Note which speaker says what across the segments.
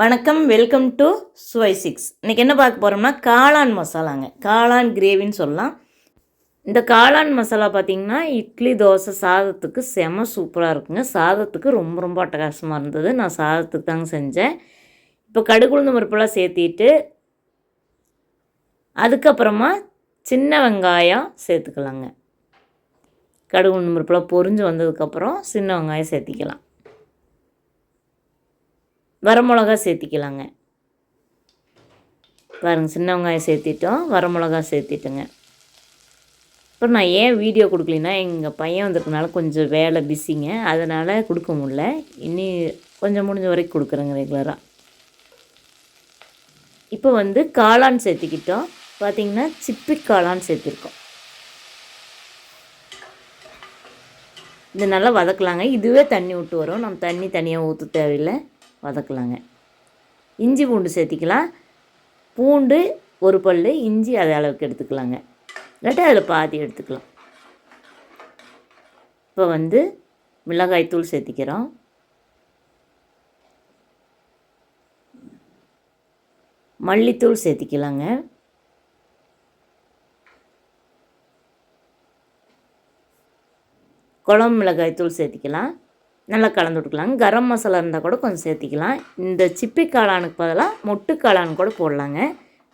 Speaker 1: வணக்கம் welcome to சுவை six இன்றைக்கி என்ன பார்க்க போகிறோம்னா காளான் மசாலாங்க. காளான் கிரேவின்னு சொல்லலாம். இந்த காளான் மசாலா பார்த்திங்கன்னா இட்லி தோசை சாதத்துக்கு செம சூப்பராக இருக்குங்க. சாதத்துக்கு ரொம்ப ரொம்ப அட்டகாசமாக இருந்தது. நான் சாதத்துக்கு தாங்க செஞ்சேன். இப்போ கடுகுழுந்து பருப்பெல்லாம் சேர்த்திட்டு அதுக்கப்புறமா சின்ன வெங்காயம் சேர்த்துக்கலாங்க. கடுகு உளுந்து பருப்பெல்லாம் பொறிஞ்சு வந்ததுக்கப்புறம் சின்ன வெங்காயம் சேர்த்திக்கலாம். வரமிளகா சேர்த்திக்கலாங்க. பாருங்க சின்ன வெங்காயம் சேர்த்திட்டோம். வரமிளகா சேர்த்திட்டோங்க. அப்புறம் நான் ஏன் வீடியோ கொடுக்கலின்னா எங்கள் பையன் வந்திருக்கனால கொஞ்சம் வேலை பிஸிங்க. அதனால் கொடுக்க முடில இனி கொஞ்சம் முடிஞ்ச வரைக்கும் கொடுக்குறேங்க ரெகுலராக இப்போ வந்து காளான் சேர்த்திக்கிட்டோம். பார்த்திங்கன்னா சிப்பி காளான் சேர்த்திருக்கோம். இது நல்லா வதக்கலாங்க. இதுவே தண்ணி விட்டு வரும். நம்ம தண்ணி தனியாக ஊற்ற தேவையில்லை. வதக்கலாங்க. இஞ்சி பூண்டு சேர்த்திக்கலாம். பூண்டு ஒரு பல் இஞ்சி அதே அளவுக்கு எடுத்துக்கலாங்க. இல்லாட்டி அதில் பாதி எடுத்துக்கலாம். இப்போ வந்து மிளகாய்த்தூள் சேர்த்திக்கிறோம். மல்லித்தூள் சேர்த்திக்கலாங்க. குழம்பு மிளகாய் தூள் சேர்த்திக்கலாம். நல்லா கலந்து விட்டுக்கலாம். கரம் மசாலா இருந்தால் கூட கொஞ்சம் சேர்த்திக்கலாம். இந்த சிப்பி காளானுக்கு பதிலாக மொட்டு காளான் கூட போடலாங்க.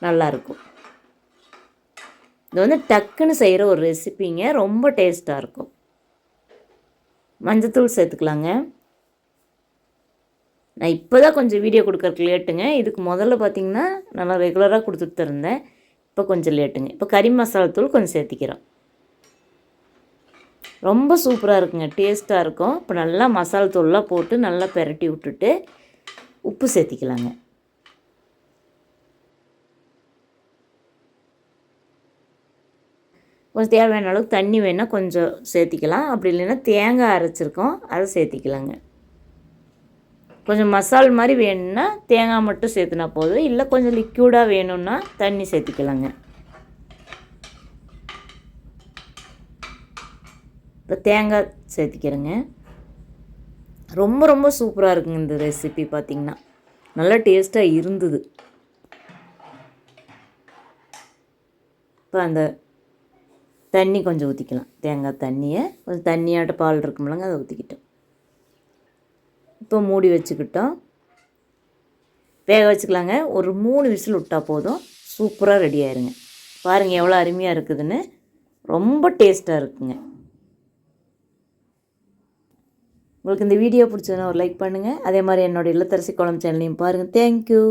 Speaker 1: நல்லாயிருக்கும் இது வந்து டக்குன்னு செய்கிற ஒரு ரெசிபிங்க. ரொம்ப டேஸ்ட்டாக இருக்கும். மஞ்சத்தூள் சேர்த்துக்கலாங்க. நான் இப்போ தான் கொஞ்சம் வீடியோ கொடுக்குறக்கு லேட்டுங்க. இதுக்கு முதல்ல பார்த்திங்கன்னா நல்லா ரெகுலராக கொடுத்துட்டு இருந்தேன். இப்போ கொஞ்சம் லேட்டுங்க. இப்போ கறி மசாலா தூள் கொஞ்சம் சேர்த்திக்கிறோம். ரொம்ப சூப்பராக இருக்குங்க. டேஸ்ட்டாக இருக்கும். இப்போ நல்லா மசாலா தூள்லாம் போட்டு நல்லா பெரட்டி விட்டுட்டு உப்பு சேர்த்திக்கலாங்க. கொஞ்சம் தேவையான அளவுக்கு தண்ணி வேணால் கொஞ்சம் சேர்த்திக்கலாம். அப்படி இல்லைன்னா தேங்காய் அரைச்சிருக்கோம். அதை சேர்த்திக்கலாங்க. கொஞ்சம் மசால் மாதிரி வேணும்னா தேங்காய் மட்டும் சேர்த்துனா போதும். இல்லை கொஞ்சம் லிக்யூடாக வேணும்னா தண்ணி சேர்த்திக்கலாங்க. இப்போ தேங்காய் சேர்த்திக்கிறேங்க. ரொம்ப ரொம்ப சூப்பராக இருக்குங்க இந்த ரெசிபி பார்த்திங்கன்னா. நல்லா டேஸ்ட்டாக இருந்தது. இப்போ அந்த தண்ணி கொஞ்சம் ஊற்றிக்கலாம் தேங்காய் தண்ணியை கொஞ்சம் தண்ணியாட்ட பால் இருக்கும்லங்க அதை ஊற்றிக்கிட்டோம் இப்போ மூடி வச்சுக்கிட்டோம். வேக வச்சுக்கலாங்க. ஒரு மூணு விசில் விட்டால் போதும். சூப்பராக ரெடி ஆயிருங்க. பாருங்கள் எவ்வளோ அருமையாக இருக்குதுன்னு. ரொம்ப டேஸ்ட்டாக இருக்குங்க. உங்களுக்கு இந்த வீடியோ பிடிச்சதுன்னா ஒரு லைக் பண்ணுங்கள் அதே மாதிரி என்னோடய இல்லத்தரசி குளம் சேனலையும் பாருங்கள் தேங்க்யூ